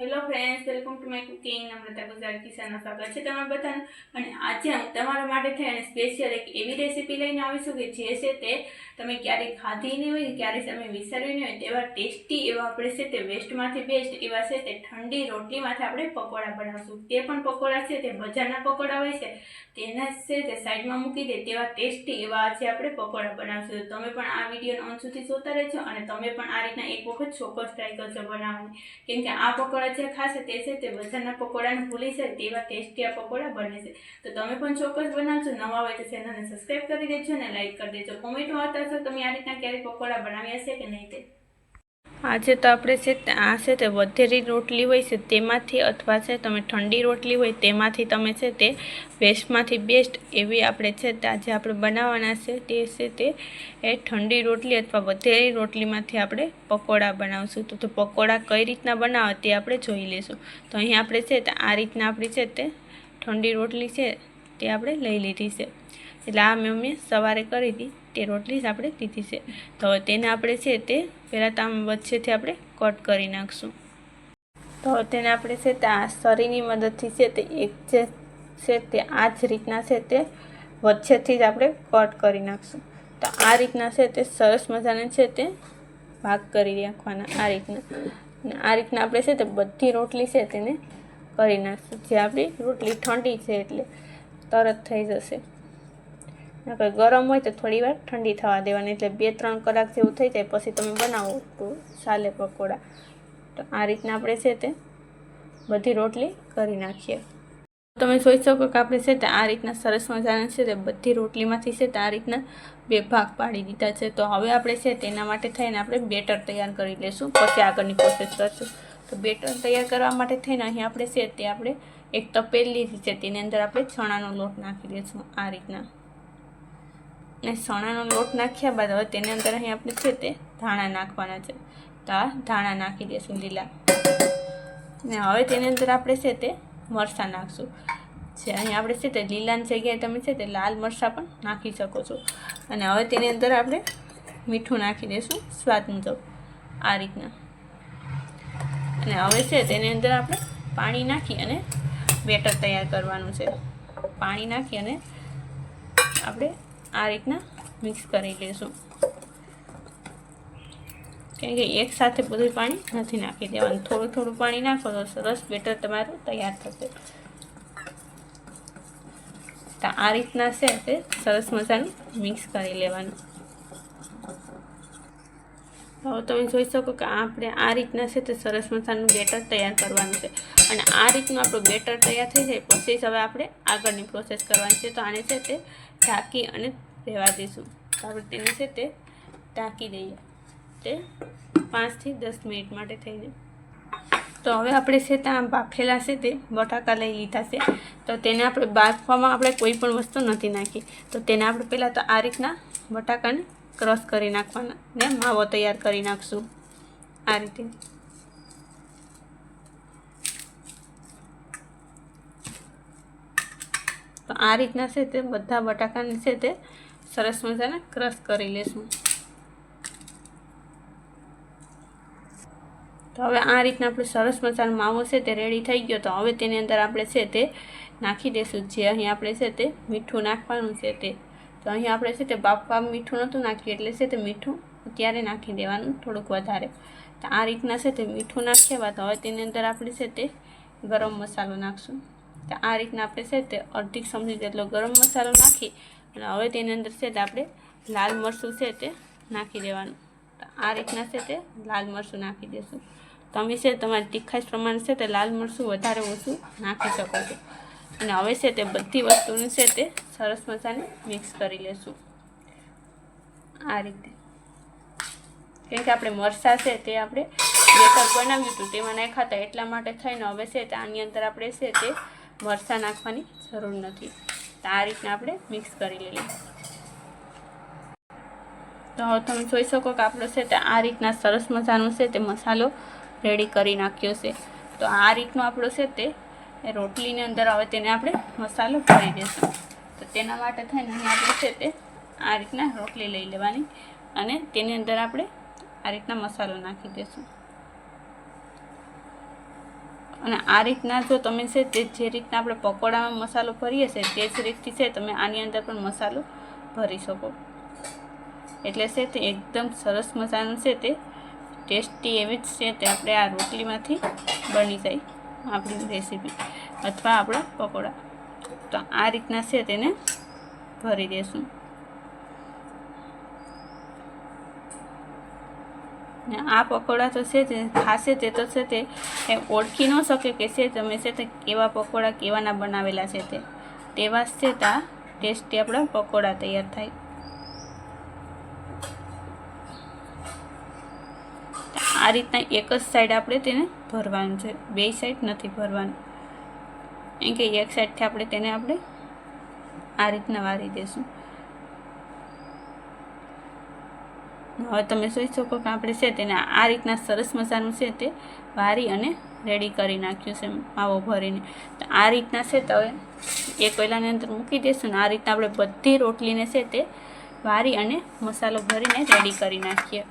Hello friends, welcome to my cooking. Namrata Gujarat કિસાનનો સ્વાગત છે તમારા બધાનું. અને આજે હું તમારા માટે થઈને સ્પેશિયલ એક એવી રેસીપી લઈને આવીશું કે જે છે તે તમે ક્યારેય ખાધી નહીં હોય ક્યારેય તમે વિસરવી નહીં હોય તેવા ટેસ્ટી એવા આપણે છે તે વેસ્ટમાંથી બેસ્ટ એવા છે તે ઠંડી રોટલીમાંથી આપણે પકોડા બનાવશું. તે પણ પકોડા છે, તે બજારના પકોડા હોય છે. તેના છે તે સાઈડમાં મૂકી દે તેવા ટેસ્ટી એવા આજે આપણે પકોડા બનાવશું. તમે પણ આ વિડીયોનો અંત સુધી જોતા રહેજો અને તમે પણ આ રીતના એક વખત ચોક્કસ ટ્રાય કરજો બનાવવાની. કેમ કે આ પકોડા જે ખાશે તે છે તે બજારના પકોડાને ભૂલી જાય તેવા ટેસ્ટી આ પકોડા બને છે. તો તમે પણ ચોક્કસ બનાવજો. નવા હોય તો ચેનલને સબસ્ક્રાઈબ કરી દેજો અને લાઇક કરી દેજો. કોમેન્ટમાં બતાવશો તમે આ રીતના ક્યારેક પકોડા બનાવ્યા છે કે નહીં તે. આજે તો આપણે છે આ છે તે વધેરી રોટલી હોય છે તેમાંથી અથવા છે તમે ઠંડી રોટલી હોય તેમાંથી તમે છે તે બેસ્ટમાંથી બેસ્ટ એવી આપણે છે તે આજે આપણે બનાવવાના છે તે છે તે એ ઠંડી રોટલી અથવા વધેરી રોટલીમાંથી આપણે પકોડા બનાવશું. તો તો પકોડા કઈ રીતના બનાવે તે આપણે જોઈ લઈશું. તો અહીં આપણે છે તે આ રીતના આપણી છે તે ઠંડી રોટલી છે તે આપણે લઈ લીધી છે. એટલે આ મેં સવારે કરી હતી, તે રોટલી જ આપણે લીધી છે. તો તેને આપણે છે તે પહેલાં તો આમ વચ્ચેથી આપણે કટ કરી નાખશું. તો તેને આપણે છે તે આ સરીની મદદથી છે તે એક જે છે તે આ જ રીતના છે તે વચ્ચેથી જ આપણે કટ કરી નાખશું. તો આ રીતના છે તે સરસ મજાને છે તે ભાગ કરી નાખવાના આ રીતના. અને આ રીતના આપણે છે તે બધી રોટલી છે તેને કરી નાખશું. જે આપણી રોટલી ઠંડી છે એટલે તરત થઈ જશે. નકર ગરમ હોય તો થોડી વાર ઠંડી થવા દેવાની. એટલે બે ત્રણ કલાક જેવું થઈ જાય, પછી તમે બનાવો તો ચાલે પકોડા. તો આ રીતના આપણે છે તે બધી રોટલી કરી નાખીએ. તમે જોઈ શકો કે આપણે છે તે આ રીતના સરસ મજાના છે તે બધી રોટલીમાંથી છે તે આ રીતના બે ભાગ પાડી દીધા છે. તો હવે આપણે છે તેના માટે થઈને આપણે બેટર તૈયાર કરી લઈશું પછી આગળની પ્રોસેસ કરશું. તો બેટર તૈયાર કરવા માટે થઈને અહીં આપણે છે તે આપણે એક તપેલી છે, તેની અંદર આપણે ચણાનો લોટ નાખી દઈશું આ રીતના. અને ચણાનો લોટ નાખ્યા બાદ હવે તેની અંદર અહીં આપણે છે તે ધાણા નાખવાના છે. તો આ ધાણા નાખી દઈશું લીલા. ને હવે તેની અંદર આપણે છે તે મરચાં નાખશું. જે અહીં આપણે છે તે લીલાની જગ્યાએ તમે છે તે લાલ મરચાં પણ નાખી શકો છો. અને હવે તેની અંદર આપણે મીઠું નાખી દઈશું સ્વાદ મુજબ આ રીતના. અને હવે છે તેની અંદર આપણે પાણી નાખી અને બેટર તૈયાર કરવાનું છે. પાણી નાખી અને આપણે આ રીતના મિક્સ કરી લઈશું કેમ કે એક સાથે બધું પાણી નથી નાખી દેવાનું. થોડું થોડું પાણી નાખો તો સરસ બેટર તમારું તૈયાર થશે. તો આ રીતના છે તે સરસ મજાનું મિક્સ કરી લેવાનું. હવે તમે જોઈ શકો કે આપણે આ રીતના છે તે સરસ મજાનું બેટર તૈયાર કરવાનું છે. અને આ રીતનું આપણું બેટર તૈયાર થઈ જાય પછી જ હવે આપણે આગળની પ્રોસેસ કરવાની છે. તો આને છે તે ઢાંકી અને રહેવા દઈશું. તો આપણે તેને છે તે ઢાંકી દઈએ. તે પાંચથી દસ મિનિટ માટે થઈ જાય. તો હવે આપણે છે ત્યાં બાફેલા છે તે, બટાકા લઈ લીધા છે. તો તેને આપણે બાફવામાં આપણે કોઈ પણ વસ્તુ નથી નાખી. તો તેને આપણે પહેલાં તો આ રીતના બટાકાને ક્રશ કરી નાખવાના ને માવો તૈયાર કરી નાખશું. આ રીતે. તો આ રીતના છે તે, બધા બટાકાને છે તે. સરસ મજાના ક્રશ કરી લેશું. તો હવે આ રીતના આપણે સરસ મજાનો માવો છે તે રેડી થઈ ગયો. તો હવે તેની અંદર આપણે છે તે નાખી દઈશું જે અહીં આપણે છે તે મીઠું નાખવાનું છે તે. તો અહીં આપણે છે તે બાફવા મીઠું નહોતું નાખ્યું, એટલે છે તે મીઠું અત્યારે નાખી દેવાનું થોડુંક વધારે. તો આ રીતના છે તે મીઠું નાખ્યા બાદ હવે તેની અંદર આપણે છે તે ગરમ મસાલો નાખશું. તો આ રીતના આપણે છે તે અડધી સમજી જેટલો ગરમ મસાલો નાખી અને હવે તેની અંદર છે તે આપણે લાલ મરચું છે તે નાખી દેવાનું તો આ રીતના છે તે લાલ મરચું નાખી દઈશું તમે છે તમારી તીખાશ પ્રમાણે છે તે લાલ મરચું વધારે ઓછું નાખી શકો છો અને હવે છે તે બધી વસ્તુને છે તે સરસ મજાને મિક્સ કરી લેશું આ રીતે કેમ કે આપણે મરસા છે તે આપણે બેટર બનાવ્યું હતું તેમાં નાખ્યા એટલા માટે થઈને હવે છે તે આની અંદર આપણે છે તે મરચાં નાખવાની જરૂર નથી. તો આ રીતના આપણે મિક્સ કરી લઈએ. તો હવે તમે જોઈ શકો કે આપણો છે તે આ રીતના સરસ મજાનો છે તે મસાલો રેડી કરી નાખ્યો છે. તો આ રીતનો આપણો છે તે રોટલીની અંદર હવે તેને આપણે મસાલો ભરી દઈશું તો તેના માટે થઈને અહીં આપણે છે તે આ રીતના રોટલી લઈ લેવાની અને તેની અંદર આપણે આ રીતના મસાલો નાખી દઈશું અને આ રીતના જો તમે છે તે જે રીતના આપણે પકોડામાં મસાલો ભરીએ છીએ તે જ રીતથી છે તમે આની અંદર પણ મસાલો ભરી શકો. એટલે છે તે એકદમ સરસ મજાનું છે તે ટેસ્ટી એવી જ છે તે આપણે આ રોટલીમાંથી બની જાય આપણી રેસીપી અથવા આપણા પકોડા. તો આ રીતના છે તેને ભરી દેશું. ને આ પકોડા તો છે તે ખાશે તે તો છે તે. ઓળખી ન શકે કે છે તમે છે તે કેવા પકોડા કેવાના બનાવેલા છે તે. તેવા જ છે તા, ટેસ્ટી આપણા પકોડા તૈયાર થાય. આ રીતના એક જ સાઈડ આપણે તેને ભરવાનું છે. બે સાઈડ નથી ભરવાનું. એમ કે એક સાઈડથી આપણે તેને આપણે આ રીતના વારી દઈશું હવે તમે જોઈ શકો કે આપણે છે તેને આ રીતના સરસ મજાનું છે તે વારી અને રેડી કરી નાખ્યું છે માવો ભરીને. તો આ રીતના છે તો હવે એક કોયલાની અંદર મૂકી દઈશું ને આ રીતના આપણે બધી રોટલીને છે તે વારી અને મસાલો ભરીને રેડી કરી નાખીએ.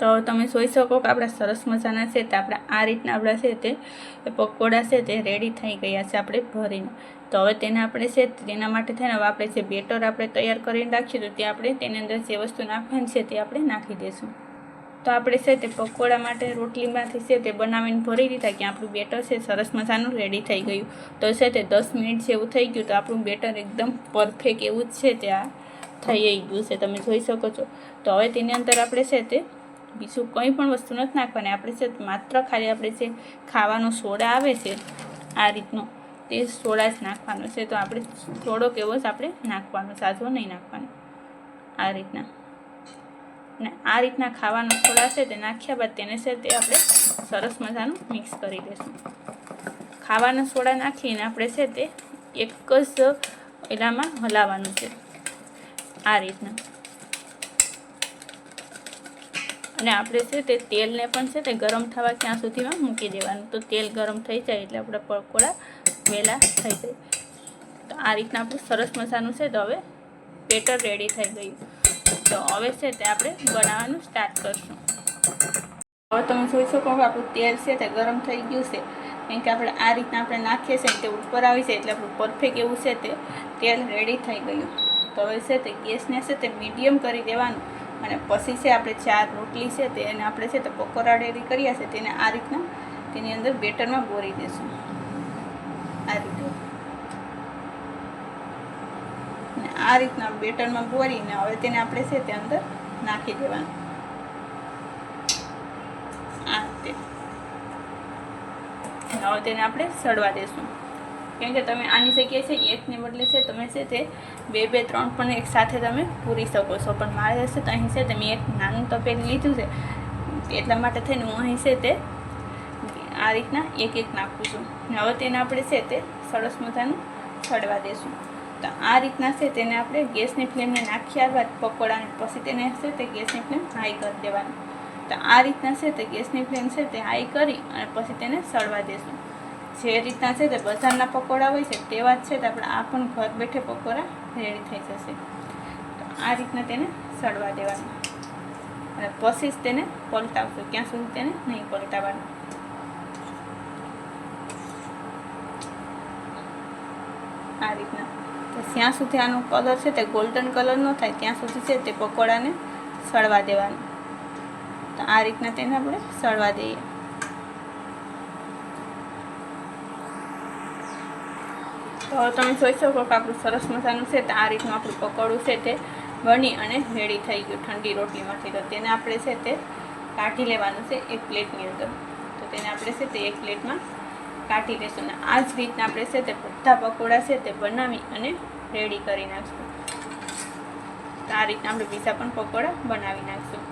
તો તમે જોઈ શકો કે આપણા સરસ મજાના છે તે આપણા આ રીતના આપણા છે તે પકોડા છે તે રેડી થઈ ગયા છે આપણે ભરીને. તો હવે તેને આપણે છે તેના માટે થઈને હવે આપણે જે બેટર આપણે તૈયાર કરીને રાખીએ તો તે આપણે તેની અંદર જે વસ્તુ નાખવાની છે તે આપણે નાખી દઈશું. તો આપણે છે તે પકોડા માટે રોટલીમાંથી છે તે બનાવીને ભરી દીધા કે આપણું બેટર છે સરસ મજાનું રેડી થઈ ગયું. તો છે તે દસ મિનિટ જેવું થઈ ગયું તો આપણું બેટર એકદમ પરફેક્ટ એવું જ છે તે આ થઈ ગયું છે. તમે જોઈ શકો છો. તો હવે તેની અંદર આપણે છે તે બીજું કંઈ પણ વસ્તુ નથી નાખવાની. આપણે છે માત્ર ખાલી આપણે જે ખાવાનો સોડા આવે છે, આ રીતનો, તે સોડા જ નાખવાનો છે. તો આપણે થોડોક એવો જ આપણે નાખવાનો સાધવો નહીં નાખવાનો. આ રીતના. અને આ રીતના ખાવાનો સોડા છે તે નાખ્યા બાદ તેને છે તે આપણે સરસ મજાનું મિક્સ કરી દઈશું ખાવાના સોડા નાખીને આપણે છે તે એક જ એલામાં હલાવવાનું છે. આ રીતના. અને આપણે છે તે તેલને પણ છે તે ગરમ થવા ક્યાં સુધીમાં મૂકી દેવાનું. તો તેલ ગરમ થઈ જાય એટલે આપણા પકોડા વહેલા થઈ જાય. તો આ રીતના આપણું સરસ મસાનું છે તો હવે બેટર રેડી થઈ ગયું. તો હવે છે તે આપણે બનાવવાનું સ્ટાર્ટ કરશું. હવે તમે જોઈ શકો કે આપણું તેલ છે તે ગરમ થઈ ગયું છે. કેમ કે આપણે આ રીતના આપણે નાખીએ છીએ તે ઉપર આવી છે એટલે આપણું પરફેક્ટ એવું છે તે તેલ રેડી થઈ ગયું. તો હવે છે તે ગેસને છે તે મીડિયમ કરી દેવાનું. અને પછી છે આપણે ચાર રોટલી છે તે એને આપણે છે તો પકોડા રેડી કર્યા છે તેને આ રીતના તેની અંદર બેટરમાં બોરી દેશું. આ રીતે. અને આ રીતના બેટરમાં બોરીને હવે તેને આપણે છે તે અંદર નાખી દેવાનું. આ રીતે. હવે તેને આપણે સડવા દેશું. કેમ કે તમે આની જગ્યાએ છે એકને બદલે છે તમે છે તે બે બે, ત્રણ પણ એક સાથે તમે પૂરી શકો છો. પણ મારે છે તો અહીં છે તે મેં એક નાનું તપેલ લીધું છે. એટલા માટે થઈને હું અહીં છે તે આ રીતના એક એક નાખું છું. હવે તેને આપણે છે તે સરસ મજાનું સડવા દેશું. તો આ રીતના છે તેને આપણે ગેસની ફ્લેમને નાખ્યા બાદ પકોડાને પછી તેને છે તે ગેસની ફ્લેમ હાઈ કરી દેવાની. તો આ રીતના છે તે ગેસની ફ્લેમ છે તે હાઈ કરી અને પછી તેને સળવા દેશું. જે રીતના છે તે બજારના પકોડા હોય છે તેવા જ છે તે આપણે આ પણ ઘર બેઠે પકોડા રેડી થઈ જશે. તો આ રીતના તેને સડવા દેવાનું. અને પછી જ તેને પલટાવશું. ક્યાં સુધી તેને? નહીં પલટાવવાનું. આ રીતના. તો જ્યાં સુધી આનો કલર છે તે ગોલ્ડન કલર ન થાય, ત્યાં સુધી છે તે પકોડાને સળવા દેવાનું. તો આ રીતના તેને આપણે સળવા દઈએ. તો તમે જોઈ શકો કે આપણું સરસ મજાનું છે તો આ રીતનું આપણું પકોડું છે તે બની અને રેડી થઈ ગયું ઠંડી રોટલીમાંથી. તો તેને આપણે છે તે કાઢી લેવાનું છે એક પ્લેટની અંદર. તો તેને આપણે છે તે એક પ્લેટમાં કાઢી લઈશું અને આ જ રીતના આપણે છે તે બધા પકોડા છે તે બનાવી અને રેડી કરી નાખશું. તો આ રીતના આપણે બીજા પણ પકોડા બનાવી નાખશું.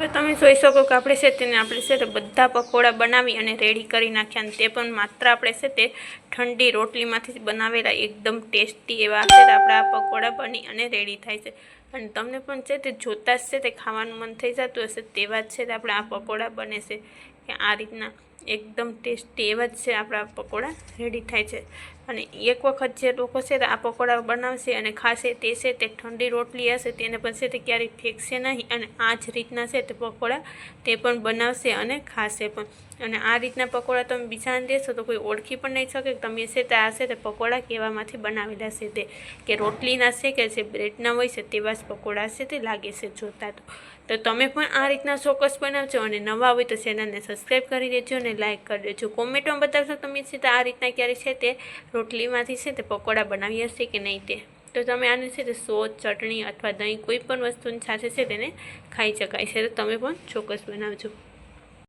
હવે તમે જોઈ શકો કે આપણે છે તેને, આપણે છે તે બધા પકોડા બનાવી અને રેડી કરી નાખ્યા અને તે પણ માત્ર આપણે છે તે ઠંડી રોટલીમાંથી બનાવેલા, એકદમ ટેસ્ટી એવા છે આપણા આ પકોડા બની અને રેડી થાય છે. અને તમને પણ છે તે જોતાં જ છે તે ખાવાનું મન થઈ જતું હશે તેવા જ છે તે આપણા આ પકોડા બને છે. કે આ રીતના એકદમ ટેસ્ટી એવા જ છે આપણા પકોડા રેડી થાય છે. અને એક વખત જે લોકો છે આ પકોડા બનાવશે અને ખાશે તે છે તે ઠંડી રોટલી હશે તેને પણ છે તે ક્યારેય ફેંકશે નહીં અને આ જ રીતના છે તે પકોડા તે પણ બનાવશે અને ખાશે પણ. અને આ રીતના પકોડા તમે બીજાને દેશો તો કોઈ ઓળખી પણ નહીં શકે તમે છે તે આ તે પકોડા કેવામાંથી બનાવેલા છે તે કે રોટલીના છે કે જે બ્રેડના હોય છે તેવા જ પકોડા છે તે લાગે છે જોતા તો. તો તમે પણ આ રીતના ચોક્કસ બનાવજો અને નવા હોય તો ચેનલને સબસ્ક્રાઈબ કરી દેજો અને લાઇક કરી દેજો. કોમેન્ટમાં બતાવશો તમે છે આ રીતના ક્યારે છે તે રોટલીમાંથી છે તે પકોડા બનાવી હશે કે નહીં તે. તો તમે આને છે તે સોસ, ચટણી અથવા દહીં કોઈ પણ વસ્તુની સાથે છે તેને ખાઈ શકાય છે. તો તમે પણ ચોક્કસ બનાવજો.